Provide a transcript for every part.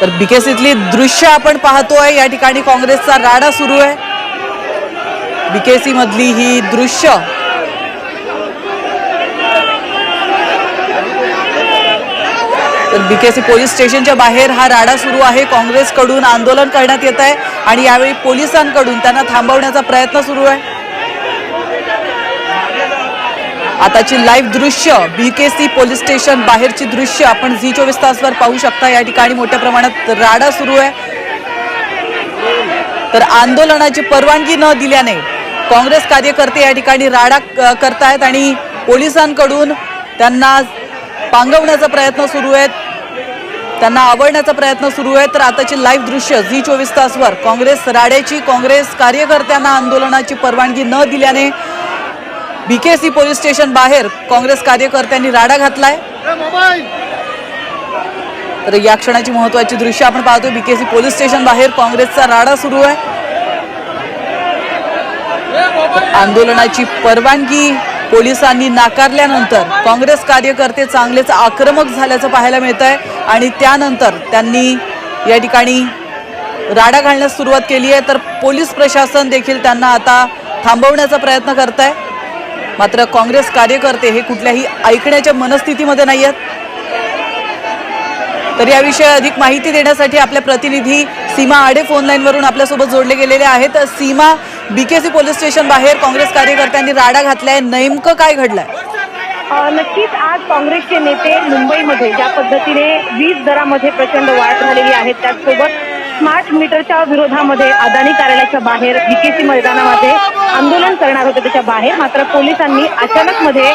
तर बीकेसीतली दृश्य आपण पाहतोय. या ठिकाणी काँग्रेसचा राडा सुरू आहे. बीकेसी मधली ही दृश्य. तर बीकेसी पोलीस स्टेशनच्या बाहेर हा राडा सुरू आहे. काँग्रेसकडून आंदोलन करण्यात येत आहे आणि यावेळी पोलिसांकडून त्यांना थांबवण्याचा प्रयत्न सुरू आहे. आताची लाईव्ह दृश्य बीकेसी पोलीस स्टेशन बाहेरची दृश्य आपण झी चोवीस तासवर पाहू शकता. या ठिकाणी मोठ्या प्रमाणात राडा सुरू आहे. तर आंदोलनाची परवानगी न दिल्याने काँग्रेस कार्यकर्ते या ठिकाणी राडा करतायत आणि पोलिसांकडून त्यांना पांगवण्याचा प्रयत्न सुरू आहे त्यांना आवडण्याचा प्रयत्न सुरू आहे तर आताची लाईव्ह दृश्य झी चोवीस तासवर काँग्रेस राड्याची काँग्रेस कार्यकर्त्यांना आंदोलनाची परवानगी न दिल्याने बीकेसी पोलीस स्टेशन बाहेर काँग्रेस कार्यकर्त्यांनी राडा घातलाय. तर या क्षणाची महत्वाची दृश्य आपण पाहतोय बीकेसी पोलीस स्टेशन बाहेर काँग्रेसचा राडा सुरू आहे. आंदोलनाची परवानगी पोलिसांनी नाकारल्यानंतर काँग्रेस कार्यकर्ते चांगलेच आक्रमक झाल्याचं पाहायला मिळत आहे आणि त्यानंतर त्यांनी या ठिकाणी राडा घालण्यास सुरुवात केली आहे. तर पोलीस प्रशासन देखील त्यांना आता थांबवण्याचा प्रयत्न करत आहे मात्र काँग्रेस कार्यकर्ते हे कुठल्याही ऐकण्याच्या मनस्थितीमध्ये नाही आहेत. तर याविषयी अधिक माहिती देण्यासाठी आपल्या प्रतिनिधी सीमा आडे फोनलाईनवरून आपल्यासोबत जोडले गेलेले आहेत. सीमा बीकेसी पोलीस स्टेशन बाहेर काँग्रेस कार्यकर्त्यांनी राडा घातलाय. नेमकं काय घडलंय? नक्कीच आज काँग्रेसचे नेते मुंबईमध्ये ज्या पद्धतीने वीज दरामध्ये प्रचंड वाढ झालेली आहे त्याचसोबत स्मार्ट मीटरच्या विरोधामध्ये अदानी कार्यालयाच्या बाहेर बीकेसी मैदानामध्ये आंदोलन करणार होते त्याच्या बाहेर. मात्र पोलिसांनी अचानक मध्ये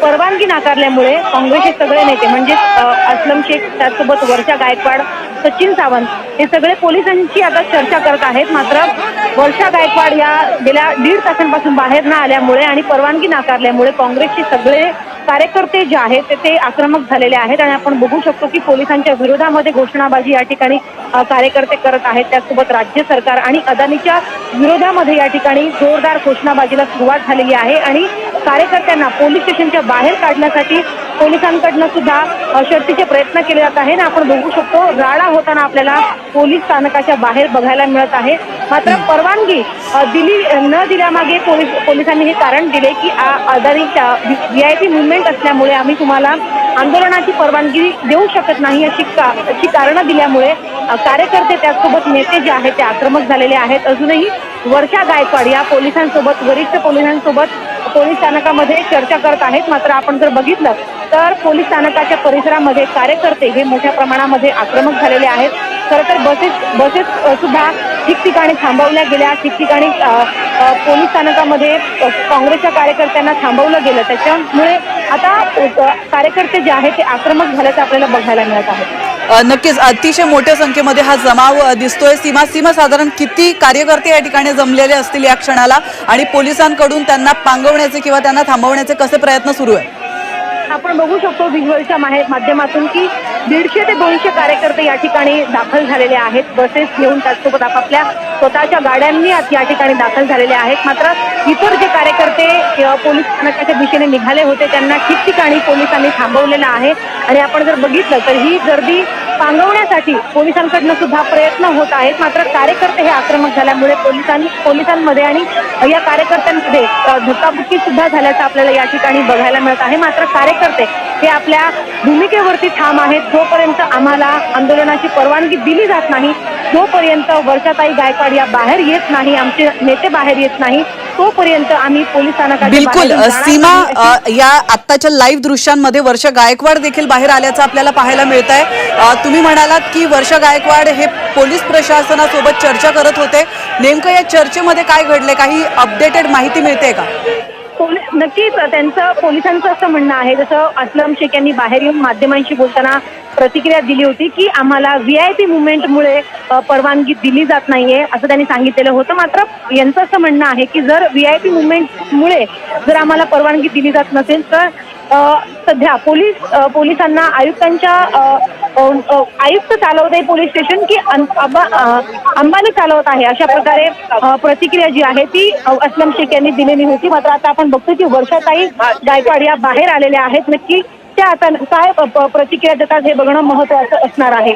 परवानगी नाकारल्यामुळे काँग्रेसचे सगळे नेते म्हणजे असलम शेख त्याचसोबत वर्षा गायकवाड सचिन सावंत हे सगळे पोलिसांची आता चर्चा करत आहेत. मात्र वर्षा गायकवाड या गेल्या दीड तासांपासून बाहेर न आल्यामुळे आणि परवानगी नाकारल्यामुळे काँग्रेसचे सगळे कार्यकर्ते जे आहेत ते- ते आक्रमक झालेले आहेत आणि आपण बघू शकतो की पोलिसांच्या विरोधामध्ये घोषणाबाजी या ठिकाणी कार्यकर्ते करत आहेत. त्यासोबत राज्य सरकार आणि अदानीच्या विरोधामध्ये या ठिकाणी जोरदार घोषणाबाजीला सुरुवात झालेली आहे आणि कार्यकर्त्यांना पोलीस स्टेशनच्या बाहेर काढण्यासाठी पोलिसांकडनं सुद्धा अ, शर्थीचे प्रयत्न केले जात आहे ना आपण बघू शकतो राडा होताना आपल्याला पोलीस स्थानकाच्या बाहेर बघायला मिळत आहे. मात्र परवानगी दिली न दिल्यामागे पोलीस पोलिसांनी हे कारण दिले की अदानीच्या व्ही आय पी मुवमेंट असल्यामुळे आम्ही तुम्हाला आंदोलनाची परवानगी देऊ शकत नाही अशी का अशी कारणं दिल्यामुळे कार्यकर्ते त्याचसोबत नेते जे आहेत ते आक्रमक झालेले आहेत. अजूनही वर्षा गायकवाड या पोलिसांसोबत वरिष्ठ पोलिसांसोबत पोलीस स्थानकामध्ये चर्चा करत आहेत. मात्र आपण जर बघितलं तर पोलीस स्थानकाच्या परिसरामध्ये कार्यकर्ते हे मोठ्या प्रमाणामध्ये आक्रमक झालेले आहेत. खरं तर बसेस बसेस सुद्धा ठिकठिकाणी थांबवल्या गेल्या. ठिकठिकाणी पोलीस स्थानकामध्ये काँग्रेसच्या कार्यकर्त्यांना थांबवलं गेलं. त्याच्यामुळे आता कार्यकर्ते जे आहेत ते आक्रमक झाल्याचं आपल्याला बघायला मिळत आहे. नक्कीच. अतिशय मोठ्या संख्येमध्ये हा जमाव दिसतोय. सीमा सीमा साधारण किती कार्यकर्ते या ठिकाणी जमलेले असतील या क्षणाला? आणि पोलिसांकडून त्यांना पांगवण्याचे किंवा त्यांना थांबवण्याचे कसे प्रयत्न सुरू आहे आपण बघू शकतो व्हिज्युअलच्या माध्यमातून की दीडशे ते दोनशे कार्यकर्ते या ठिकाणी दाखल झालेले आहेत. बसेस घेऊन त्याचसोबत आपापल्या स्वतःच्या गाड्यांनी या ठिकाणी दाखल झालेले आहेत. मात्र इतर जे कार्यकर्ते पोलीस स्थानकाच्या दिशेने निघाले होते त्यांना ठिकठिकाणी पोलिसांनी थांबवलेलं आहे. आणि आपण जर बघितलं तर ही गर्दी पांगवण्यासाठी पोलिसांकडनं सुद्धा प्रयत्न होत आहेत. मात्र कार्यकर्ते हे आक्रमक झाल्यामुळे पोलिसांनी पोलिसांमध्ये आणि या कार्यकर्त्यांमध्ये धक्काबुक्की सुद्धा झाल्याचं आपल्याला या ठिकाणी बघायला मिळत आहे. मात्र कार्यकर्ते हे आपल्या भूमिकेवरती ठाम आहेत. जोपर्यंत आम्हाला आंदोलनाची परवानगी दिली जात नाही जोपर्यंत वर्षाताई गायकवाड या बाहेर येत नाही आमचे नेते बाहेर येत नाही. तोपर्यंत आम्ही पोलीस बिलकुल सीमा या आत्ताच्या लाईव्ह दृश्यांमध्ये वर्षा गायकवाड देखील बाहेर आल्याचं आपल्याला पाहायला मिळत आहे तुम्ही म्हणालात की वर्षा गायकवाड हे पोलीस प्रशासनासोबत चर्चा करत होते. नेमकं या चर्चेमध्ये काय घडले काही अपडेटेड माहिती मिळते का? नक्कीच त्यांचं पोलिसांचं असं म्हणणं आहे. जसं असलम शेख यांनी बाहेर येऊन माध्यमांशी बोलताना प्रतिक्रिया दिली होती की आम्हाला व्ही आय पी मुवमेंटमुळे परवानगी दिली जात नाहीये असं त्यांनी सांगितलेलं होतं. मात्र यांचं असं म्हणणं आहे की जर व्ही आय पी मुवमेंटमुळे जर आम्हाला परवानगी दिली जात नसेल तर सध्या पोलीस पोलिसांना आयुक्तांच्या आयुक्त चालवत आहे पोलीस स्टेशन की अंबानी चालवत आहे अशा प्रकारे प्रतिक्रिया जी आहे ती अस्लम शेख यांनी दिलेली होती. मात्र आता आपण बघतो की वर्षाताई गायकवाड या बाहेर आलेल्या आहेत. नक्की त्या आता काय प्रतिक्रिया देतात हे बघणं महत्वाचं असणार आहे.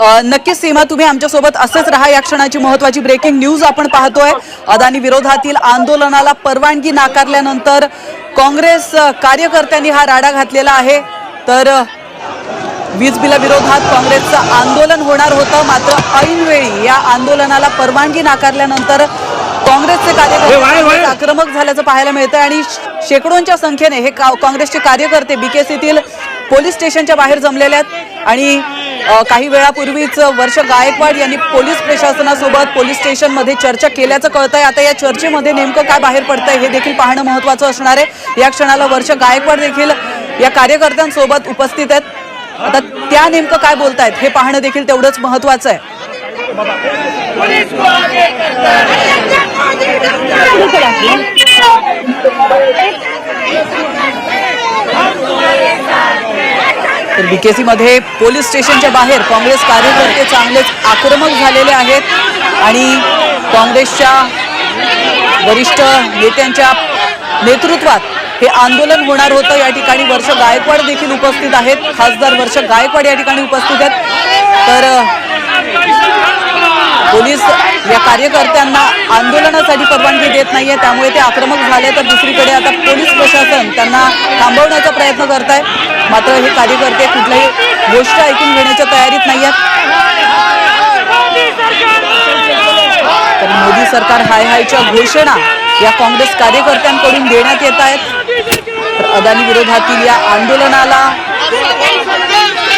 नक्कीच सीमा तुम्ही आमच्यासोबत असेच राहा. या क्षणाची महत्वाची ब्रेकिंग न्यूज आपण पाहतोय. अदानी विरोधातील आंदोलनाला परवानगी नाकारल्यानंतर काँग्रेस कार्यकर्त्यांनी हा राडा घातलेला आहे. तर वीज बिलाविरोधात काँग्रेसचं आंदोलन होणार होतं. मात्र ऐनवेळी या आंदोलनाला परवानगी नाकारल्यानंतर काँग्रेसचे कार्यकर्ते आक्रमक झाल्याचं पाहायला मिळतं आणि शेकडोंच्या संख्येने हे का- काँग्रेसचे कार्यकर्ते बीकेसीतील पोलीस स्टेशनच्या बाहेर जमलेले आहेत. आणि काही वेळापूर्वीच वर्ष गायकवाड यांनी पोलीस प्रशासनासोबत पोलीस स्टेशनमध्ये चर्चा केल्याचं कळत आहे आता या चर्चेमध्ये नेमकं काय बाहेर पडतंय हे देखील पाहणं महत्वाचं असणार आहे. या क्षणाला वर्ष गायकवाड देखील या कार्यकर्त्यांसोबत उपस्थित आहेत. आता त्या नेमकं काय बोलतायत हे पाहणं देखील तेवढंच महत्वाचं आहे. तर बीकेसीमध्ये पोलीस स्टेशनच्या बाहेर काँग्रेस कार्यकर्ते चांगलेच आक्रमक झालेले आहेत आणि काँग्रेसच्या वरिष्ठ नेत्यांच्या नेतृत्वात हे आंदोलन होणार होतं. या ठिकाणी वर्ष गायकवाड देखील उपस्थित आहेत. खासदार वर्ष गायकवाड या ठिकाणी उपस्थित आहेत. तर पोलीस या कार्यकर्त्यांना आंदोलनासाठी परवानगी देत नाहीये. त्यामुळे ते आक्रमक झाले तर दुसरीकडे आता पोलीस प्रशासन त्यांना थांबवण्याचा प्रयत्न करत आहे मात्र हे कार्यकर्ते कुठल्याही गोष्ट ऐकून घेण्याच्या तयारीत नाही आहेत. तर मोदी सरकार हाय हायच्या घोषणा या काँग्रेस कार्यकर्त्यांकडून देण्यात येत आहेत. तर अदानी विरोधातील या आंदोलनाला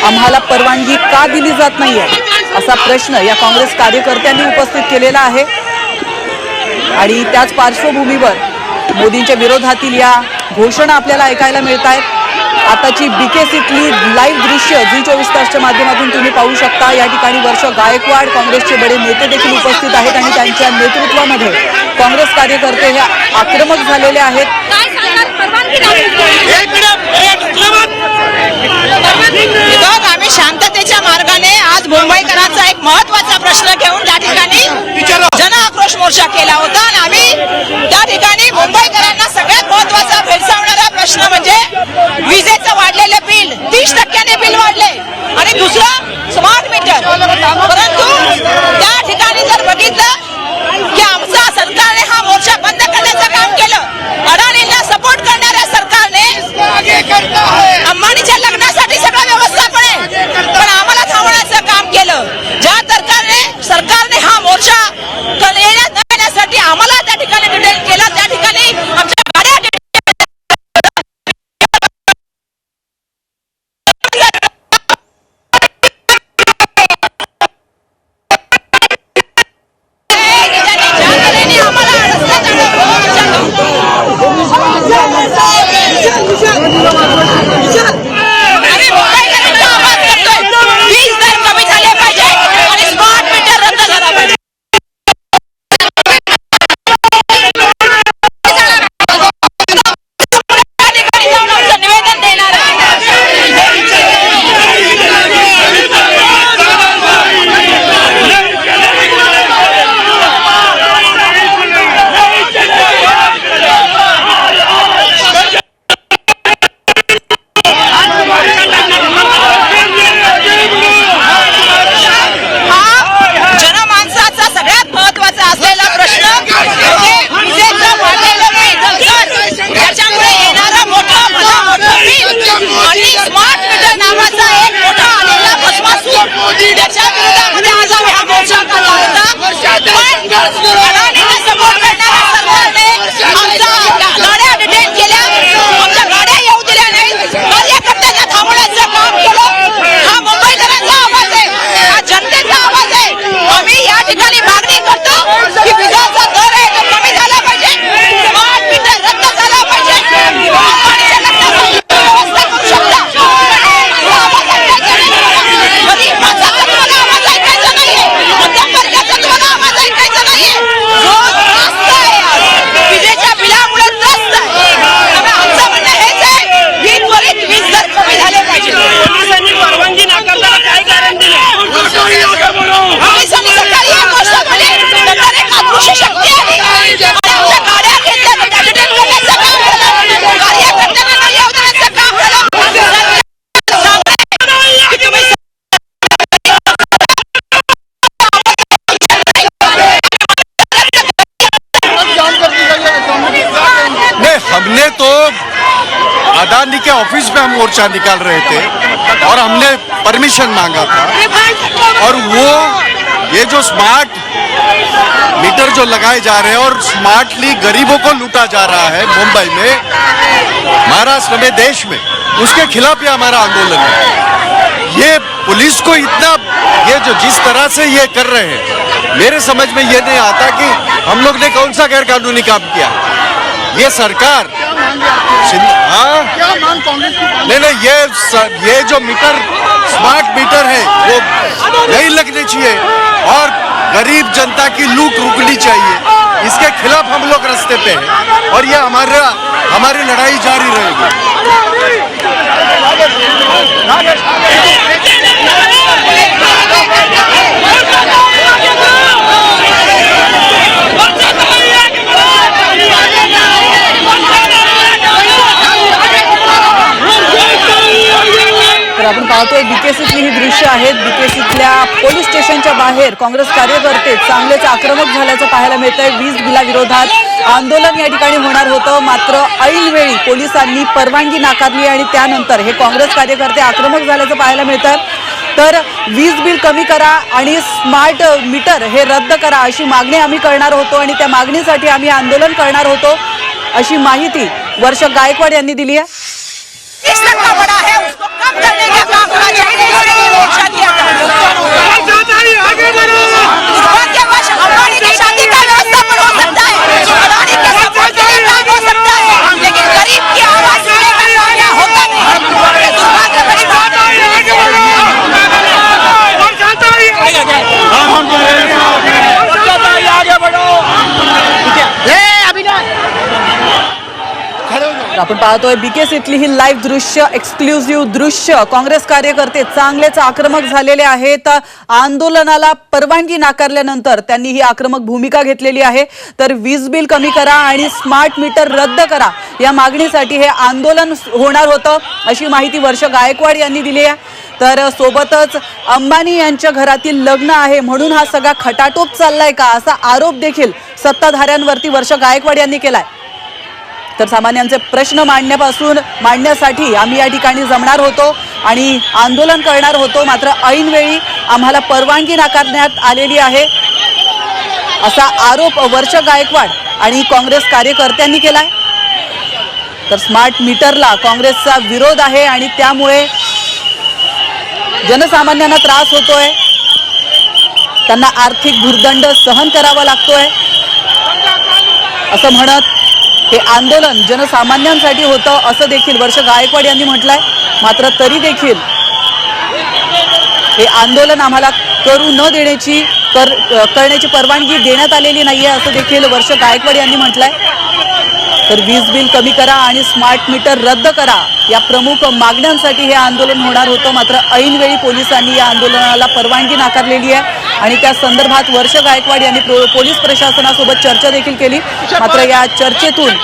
आम्हाला परवानगी का दिली जात नाहीये असा प्रश्न या काँग्रेस कार्यकर्त्यांनी उपस्थित केलेला आहे. आणि त्याच पार्श्वभूमीवर मोदींच्या विरोधातील या घोषणा आपल्याला ऐकायला मिळत आहेत. आताची बीकेसीतली लाईव्ह दृश्य झी चोवीस तासच्या माध्यमातून तुम्ही पाहू शकता. या ठिकाणी वर्ष गायकवाड काँग्रेसचे बडे नेते देखील उपस्थित आहेत आणि त्यांच्या नेतृत्वामध्ये काँग्रेस कार्यकर्ते हे आक्रमक झालेले आहेत. आम्ही शांततेच्या मार्गाने आज मुंबईकरांचा एक महत्त्वाचा प्रश्न घेऊन त्या ठिकाणी जन आक्रोश मोर्चा केला होता आणि आम्ही त्या ठिकाणी मोर्चा निकाल रहे थे और हमने परमिशन मांगा था। और वो, ये जो स्मार्ट मीटर जो लगाए जा रहे हैं और स्मार्टली गरीबों को लूटा जा रहा है मुंबई में, महाराष्ट्र में, देश में, उसके खिलाफ ये हमारा आंदोलन है। ये पुलिस को इतना, ये जो जिस तरह से ये कर रहे हैं, मेरे समझ में ये नहीं आता कि हम लोग ने कौन सा गैर कानूनी काम किया। ये सरकार हाँ? नहीं नहीं ये ये जो मीटर स्मार्ट मीटर है वो नहीं लगने चाहिए। और गरीब जनता की लूट रुकनी चाहिए। इसके खिलाफ हम लोग रास्ते पे हैं। और ये हमारा हमारी लड़ाई जारी रहेगी। आपण पाहतोय बीकेसीतली ही दृश्य आहेत बीकेसीतल्या पोलीस स्टेशनच्या बाहेर काँग्रेस कार्यकर्ते चांगलेच आक्रमक झाल्याचं पाहायला मिळत आहे वीज बिलाविरोधात आंदोलन या ठिकाणी होणार होतं. मात्र ऐनवेळी पोलिसांनी परवानगी नाकारली आणि त्यानंतर हे काँग्रेस कार्यकर्ते आक्रमक झाल्याचं पाहायला मिळतं. तर वीज बिल कमी करा आणि स्मार्ट मीटर हे रद्द करा अशी मागणी आम्ही करणार होतो आणि त्या मागणीसाठी आम्ही आंदोलन करणार होतो अशी माहिती वर्ष गायकवाड यांनी दिली आहे. तीस टक्का बड़ा है? उसको कम करने का काम होना चाहिए इसलिए मोर्चा दिया था दुर्भाग्यवश अंबानी की शादी का व्यवस्थापन हो सकता है अडानी के सपोर्ट के लिए काम हो सकता है लेकिन गरीब की आवाज सुनने का कामयाब होता नहीं ये दुर्भाग्यवश बात है तर आपण पाहतोय बीकेसीतली ही लाईव्ह दृश्य एक्सक्लुझिव्ह दृश्य. काँग्रेस कार्यकर्ते चांगलेच आक्रमक झालेले आहेत. आंदोलनाला परवानगी नाकारल्यानंतर त्यांनी ही आक्रमक भूमिका घेतलेली आहे. तर वीज बिल कमी करा आणि स्मार्ट मीटर रद्द करा. या मागणीसाठी हे आंदोलन होणार होतं अशी माहिती वर्ष गायकवाड यांनी दिली आहे. तर सोबतच अंबानी यांच्या घरातील लग्न आहे म्हणून हा सगळा खटाटोप चाललाय का असा आरोप देखील सत्ताधाऱ्यांवरती वर्ष गायकवाड यांनी केलाय. तर सामान्यांचे प्रश्न मांडण्यापासून मांडण्यासाठी आम्ही या ठिकाणी जमणार होतो आणि आंदोलन करणार होतो. मात्र ऐनवेळी आम्हाला परवानगी नाकारण्यात आलेली आहे असा आरोप वर्ष गायकवाड आणि काँग्रेस कार्यकर्त्यांनी केलाय. तर स्मार्ट मीटरला काँग्रेसचा विरोध आहे आणि त्यामुळे जनसामान्यांना त्रास होतोय. त्यांना आर्थिक भुर्दंड सहन करावा लागतोय. असं म्हणत हे आंदोलन जनसामान्यांसाठी होतं असं देखील वर्ष गायकवाड यांनी म्हटलंय. मात्र तरी देखील हे आंदोलन आम्हाला करू न देण्याची कर करण्याची परवानगी देण्यात आलेली नाहीये असं देखील वर्ष गायकवाड यांनी म्हटलंय. तर वीज बिल कमी करा आणि स्मार्ट मीटर रद्द करा. या प्रमुख मागण्यांसाठी हे आंदोलन होणार होतं. मात्र ऐनवेळी पोलिसांनी या आंदोलनाला परवानगी नाकारलेली आहे. आणि त्या संदर्भात वर्ष गायकवाड यांनी पोलीस प्रशासनासोबत चर्चा देखील केली. मात्र या चर्चेतून